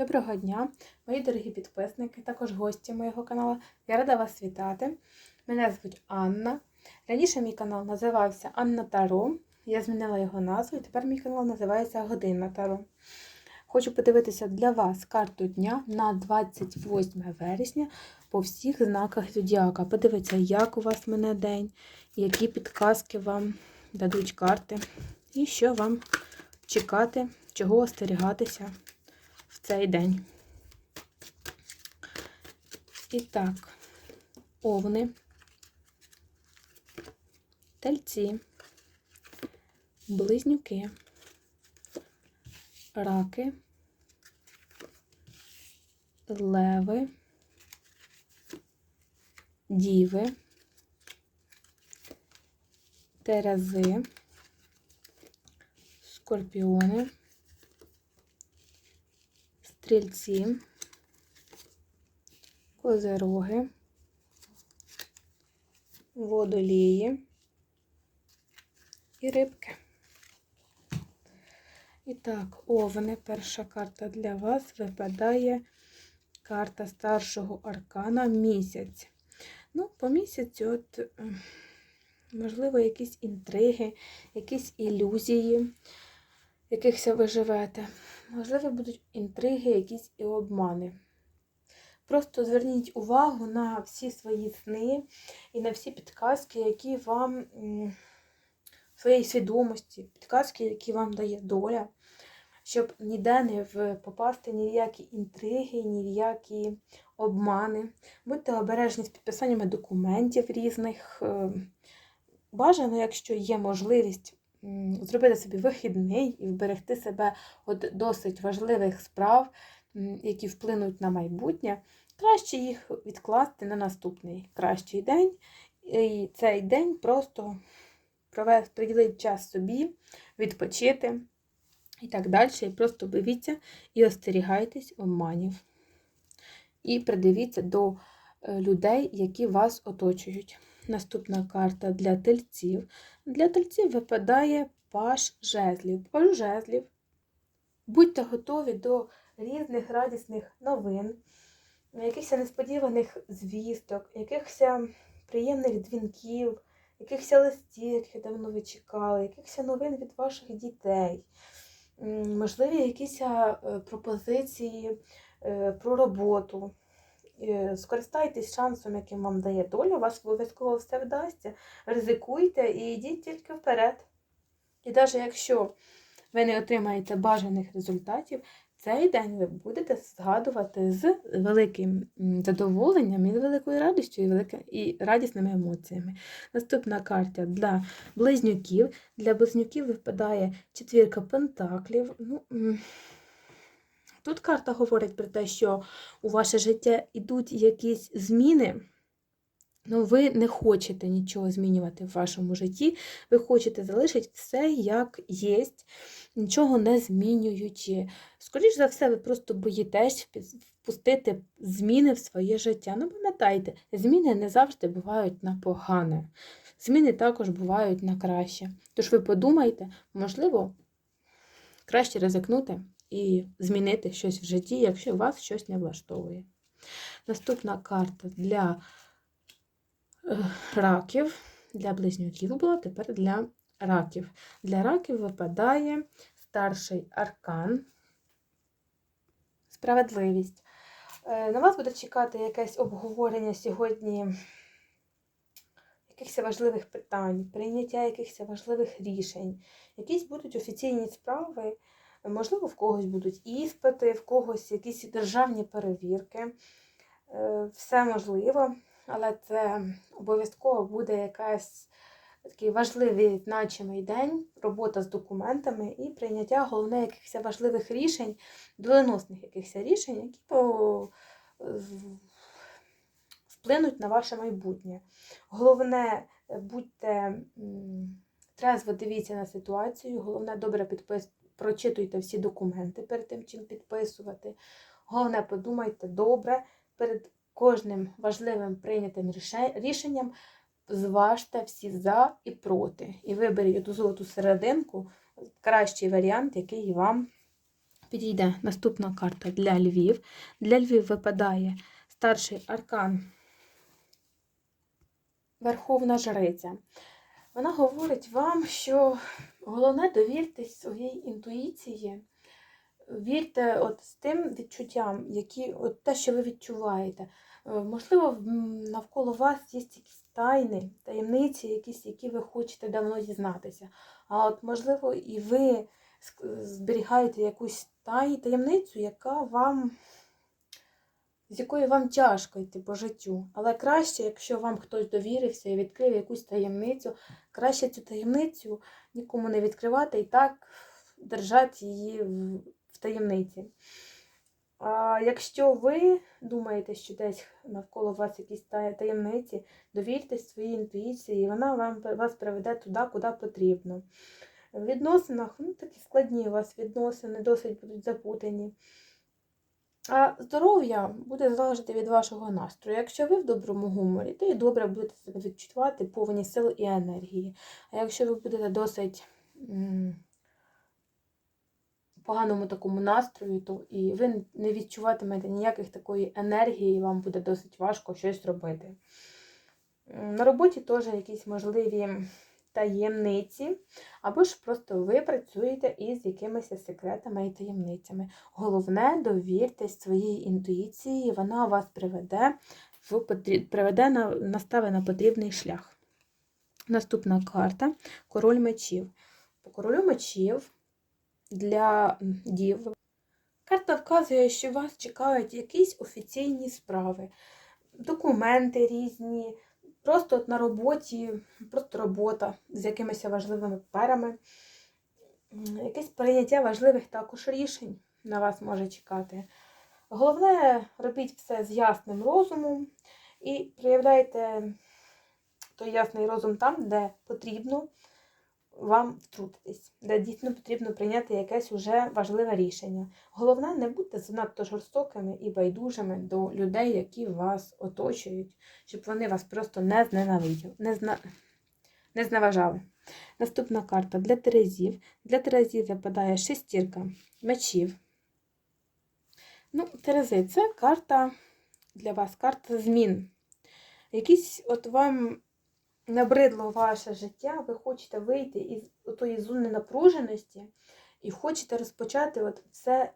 Доброго дня, мої дорогі підписники, також гості моєго каналу. Я рада вас вітати. Мене звуть Анна. Раніше мій канал називався Анна Таро. Я змінила його назву, і тепер мій канал називається Годинна Таро. Хочу подивитися для вас карту дня на 28 вересня по всіх знаках Зодіака. Подивіться, як у вас мене день, які підказки вам дадуть карти, і що вам чекати, чого остерігатися цей день. І так, овни, тельці, близнюки, раки, леви, діви, терези, скорпіони, стрільці, козероги, водолії і рибки. І так, овни, перша карта для вас випадає карта старшого аркана місяць. Ну, по місяцю, от, е, можливо, якісь інтриги, якісь ілюзії, якихось ви живете. Можливо, будуть інтриги, якісь і обмани. Просто зверніть увагу на всі свої сни і на всі підказки, які вам м, своєї свідомості, підказки, які вам дає доля, щоб ніде не попасти ні в які інтриги, ні в які обмани. Будьте обережні з підписаннями документів різних. е, Бажано, якщо є можливість зробити собі вихідний і вберегти себе від досить важливих справ, які вплинуть на майбутнє, краще їх відкласти на наступний кращий день. І цей день просто провести, приділити час собі, відпочити і так далі. І просто дивіться і остерігайтесь обманів. І придивіться до е, людей, які вас оточують. Наступна карта для тельців. Для тельців випадає паш жезлів. Паш жезлів. Будьте готові до різних радісних новин, якихось несподіваних звісток, якихось приємних дзвінків, якихось листів, яких давно ви чекали, якихось новин від ваших дітей. Можливі якісь е, пропозиції е, про роботу. Е, Скористайтесь шансом, яким вам дає доля, у вас обов'язково все вдасться. Ризикуйте і йдіть тільки вперед. І навіть якщо ви не отримаєте бажаних результатів, цей день ви будете згадувати з великим задоволенням і з великою радістю і, велика- і радісними емоціями. Наступна карта для близнюків. Для близнюків випадає четвірка пентаклів. Ну, Тут карта говорить про те, що у ваше життя йдуть якісь зміни. Ну, ви не хочете нічого змінювати в вашому житті, ви хочете залишити все як є, нічого не змінюючи. Скоріше за все, ви просто боїтесь впустити зміни в своє життя. Ну, пам'ятайте, зміни не завжди бувають на погане. Зміни також бувають на краще. Тож ви подумайте, можливо, краще ризикнути і змінити щось в житті, якщо вас щось не влаштовує. Наступна карта для е, раків, для близнюків була, тепер для раків. Для раків випадає старший аркан, справедливість. Е, На вас буде чекати якесь обговорення сьогодні якихось важливих питань, прийняття якихось важливих рішень. Якісь будуть офіційні справи, можливо, в когось будуть іспити, в когось якісь державні перевірки. Е, Все можливо, але це обов'язково буде якась такий важливий значимий день, робота з документами і прийняття головне якихось важливих рішень, доленосних якихось рішень, які вплинуть на ваше майбутнє. Головне, будьте трезво дивіться на ситуацію, головне, добре підпис... прочитуйте всі документи перед тим, чим підписувати. Головне, подумайте добре перед кожним важливим прийнятим рішенням. Зважте всі за і проти. І виберіть ту золоту серединку, кращий варіант, який вам Підійде наступна карта для Львів. Для Львів випадає старший аркан Верховна Жриця. Вона говорить вам, що головне довіртесь своїй інтуїції. Вірте от з тим відчуттям, які, от те, що ви відчуваєте. Е, Можливо, навколо вас є якісь тайни, таємниці, якісь, які ви хочете давно дізнатися. А от, можливо, і ви зберігаєте якусь таємницю, яка вам, з якою вам тяжко йти по життю. Але краще, якщо вам хтось довірився і відкрив якусь таємницю, краще цю таємницю нікому не відкривати і так держати її в, в таємниці. А якщо ви думаєте, що десь навколо вас якісь таємниці, довіртесь своїй інтуїції, і вона вам вас приведе туди, куди потрібно. В відносинах ну, такі складні у вас відносини, досить будуть запутані. А здоров'я буде залежати від вашого настрою. Якщо ви в доброму гуморі, то і добре будете себе відчувати повні сил і енергії. А якщо ви будете досить в поганому такому настрою, то і ви не відчуватимете ніяких такої енергії, і вам буде досить важко щось робити. На роботі теж якісь можливі таємниці, або ж просто ви працюєте із якимись секретами і таємницями. Головне, довіртесь своїй інтуїції, вона вас приведе, в, приведе на, настави на потрібний шлях. Наступна карта Король мечів. По королю мечів для дів. Карта вказує, що вас чекають якісь офіційні справи, документи різні, просто от на роботі, просто робота з якимись важливими паперами. Якесь прийняття важливих також рішень на вас може чекати. Головне, робіть все з ясним розумом і проявляйте той ясний розум там, де потрібно вам втрутитись, де дійсно потрібно прийняти якесь уже важливе рішення. Головне, не будьте занадто жорстокими і байдужими до людей, які вас оточують, щоб вони вас просто не зненавиділи, не, зна... не зневажали. Наступна карта для Терезів. Для Терезів випадає шестірка мечів. Ну, Терези, це карта для вас, карта змін. Якісь от вам набридло ваше життя, ви хочете вийти із тої зони напруженості і хочете розпочати от все,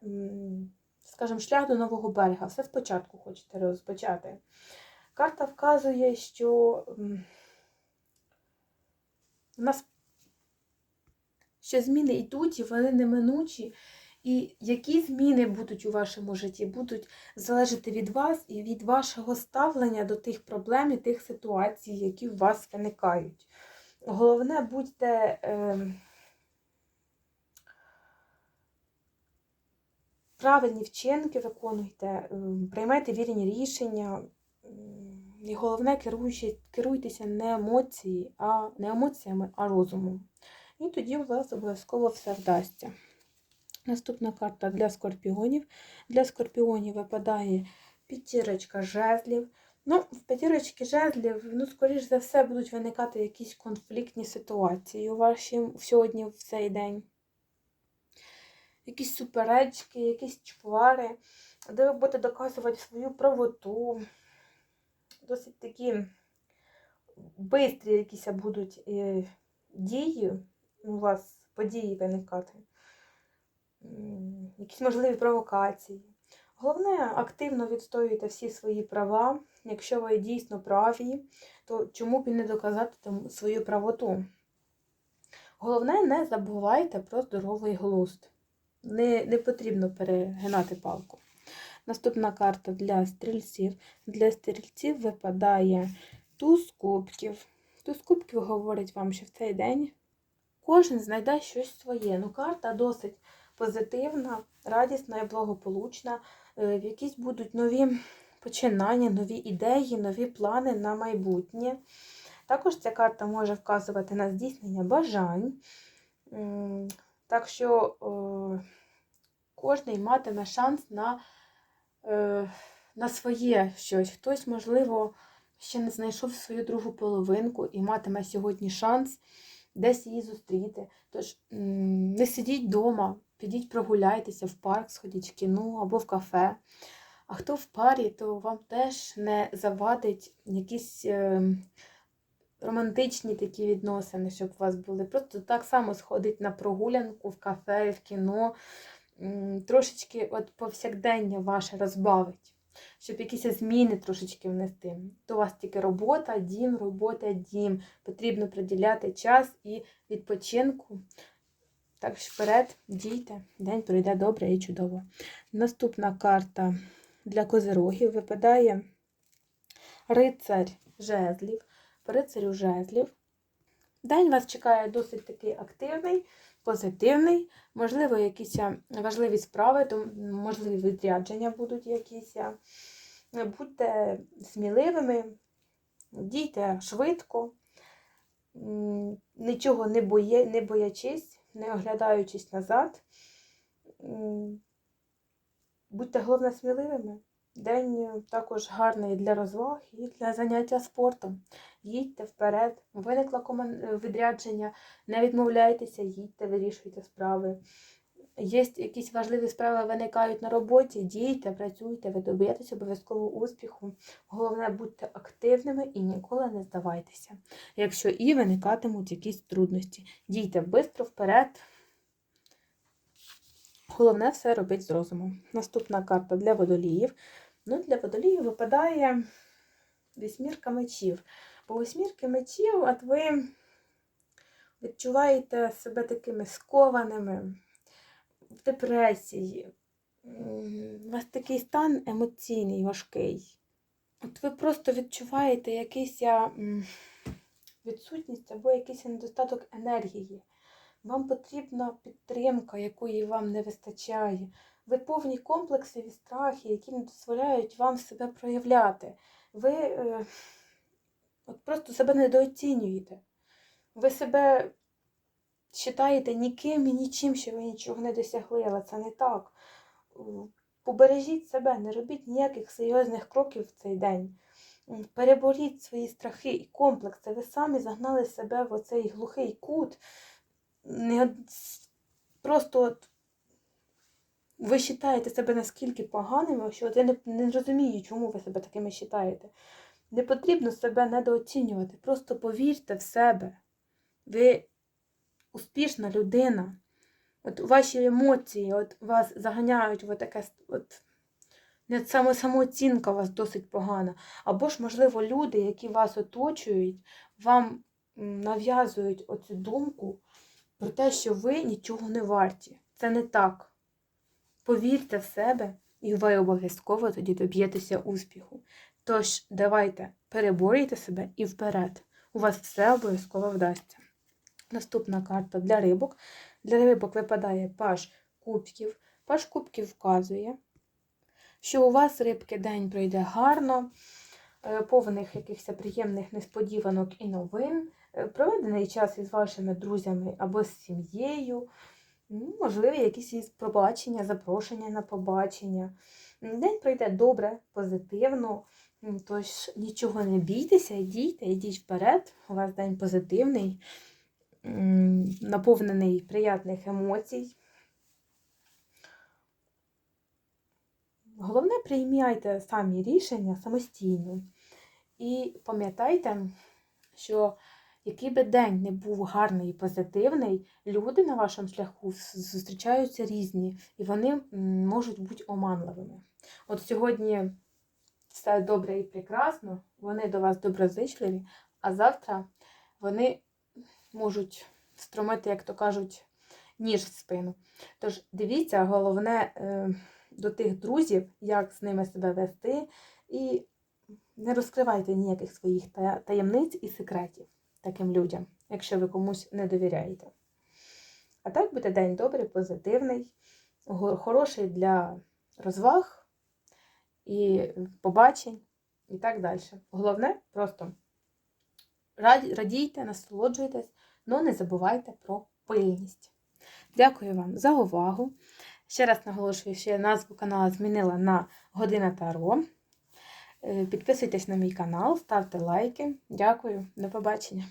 скажімо, шлях до нового берега. Все спочатку хочете розпочати. Карта вказує, що у нас що зміни йдуть, і вони неминучі. І які зміни будуть у вашому житті, будуть залежати від вас і від вашого ставлення до тих проблем і тих ситуацій, які у вас виникають. Головне, будьте е, правильні вчинки виконуйте, е, приймайте вірні рішення. І головне, керуйтеся не емоції, а не емоціями, а розумом. І тоді у вас обов'язково все вдасться. Наступна карта для скорпіонів. Для скорпіонів випадає п'ятірочка жезлів. Ну, в п'ятірочки жезлів, ну, скоріш за все, будуть виникати якісь конфліктні ситуації у вашій сьогодні, в цей день. Якісь суперечки, якісь чвари, де ви будете доказувати свою правоту. Досить такі бистрі якісь будуть е, дії у вас, події виникати якісь можливі провокації. Головне, активно відстоюйте всі свої права. Якщо ви дійсно праві, то чому б і не доказати свою правоту? Головне, не забувайте про здоровий глузд. Не, не потрібно перегинати палку. Наступна карта для стрільців. Для стрільців випадає туз кубків. Туз кубків говорить вам, що в цей день кожен знайде щось своє. Ну, карта досить позитивна, радісна і благополучна. Е, В якісь будуть нові починання, нові ідеї, нові плани на майбутнє. Також ця карта може вказувати на здійснення бажань. Так що е, кожен матиме шанс на, е, на своє щось. Хтось, можливо, ще не знайшов свою другу половинку і матиме сьогодні шанс десь її зустріти. Тож не сидіть вдома, підіть прогуляйтеся в парк, сходіть в кіно або в кафе. А хто в парі, то вам теж не завадить якісь е, романтичні такі відносини, щоб у вас були. Просто так само сходить на прогулянку в кафе, в кіно. Трошечки от повсякдення ваше розбавить, щоб якісь зміни трошечки внести. То у вас тільки робота, дім, робота, дім. Потрібно приділяти час і відпочинку. Так вперед, дійте, день пройде добре і чудово. Наступна карта для козирогів випадає рицарь жезлів. Рицарю жезлів. День вас чекає досить такий активний, позитивний. Можливо, якісь важливі справи, то можливі відрядження будуть якісь. Будьте сміливими, дійте швидко, нічого не, боє, не боячись, не оглядаючись назад. Будьте головне сміливими. День також гарний для розваг і для заняття спортом. Їдьте вперед. Виникло відрядження, не відмовляйтеся, їдьте, вирішуйте справи. Є якісь важливі справи, виникають на роботі, дійте, працюйте, ви доб'єтесь обов'язково успіху. Головне, будьте активними і ніколи не здавайтеся. Якщо і виникатимуть якісь трудності, дійте швидко вперед. Головне все робити з розумом. Наступна карта для водоліїв. Ну, для водоліїв випадає вісьмірка мечів. По вісьмірки мечів, от ви відчуваєте себе такими скованими, в депресії. У вас такий стан емоційний, важкий. От ви просто відчуваєте якийсь відсутність або якийсь недостаток енергії. Вам потрібна підтримка, якої вам не вистачає. Ви повні комплексів і страхи, які не дозволяють вам себе проявляти. Ви е, от просто себе недооцінюєте. Ви себе вважаєте ніким і нічим, що ви нічого не досягли, але це не так. Побережіть себе, не робіть ніяких серйозних кроків в цей день. Переборіть свої страхи і комплекси. Ви самі загнали себе в оцей глухий кут. Просто от ви вважаєте себе наскільки поганими, що от я не, не розумію, чому ви себе такими вважаєте. Не потрібно себе недооцінювати. Просто повірте в себе. Ви успішна людина. От ваші емоції от вас заганяють в таке от, не саме самооцінка у вас досить погана. Або ж, можливо, люди, які вас оточують, вам нав'язують оцю думку про те, що ви нічого не варті. Це не так. Повірте в себе, і ви обов'язково тоді доб'єтеся успіху. Тож, давайте переборюйте себе і вперед. У вас все обов'язково вдасться. Наступна карта для рибок. Для рибок випадає паш кубків. Паш кубків вказує, що у вас рибки день пройде гарно, е, повних якихось приємних несподіванок і новин, е, проведений час із вашими друзями або з сім'єю, ну, можливі якісь із побачення, запрошення на побачення. День пройде добре, позитивно. Тож нічого не бійтеся, йдіть, йдіть вперед. У вас день позитивний, наповнений приятних емоцій. Головне, приймайте самі рішення самостійно. І пам'ятайте, що який би день не був гарний і позитивний, люди на вашому шляху зустрічаються різні, і вони можуть бути оманливими. От сьогодні все добре і прекрасно, вони до вас доброзичливі, а завтра вони можуть стромити, як то кажуть, ніж в спину. Тож дивіться, головне е, до тих друзів, як з ними себе вести, і не розкривайте ніяких своїх таємниць і секретів таким людям, якщо ви комусь не довіряєте. А так буде день добрий, позитивний, хороший для розваг і побачень і так далі. Головне просто радійте, насолоджуйтесь, але не забувайте про пильність. Дякую вам за увагу. Ще раз наголошую, що я назву каналу змінила на Година Таро. Е, Підписуйтесь на мій канал, ставте лайки. Дякую, до побачення.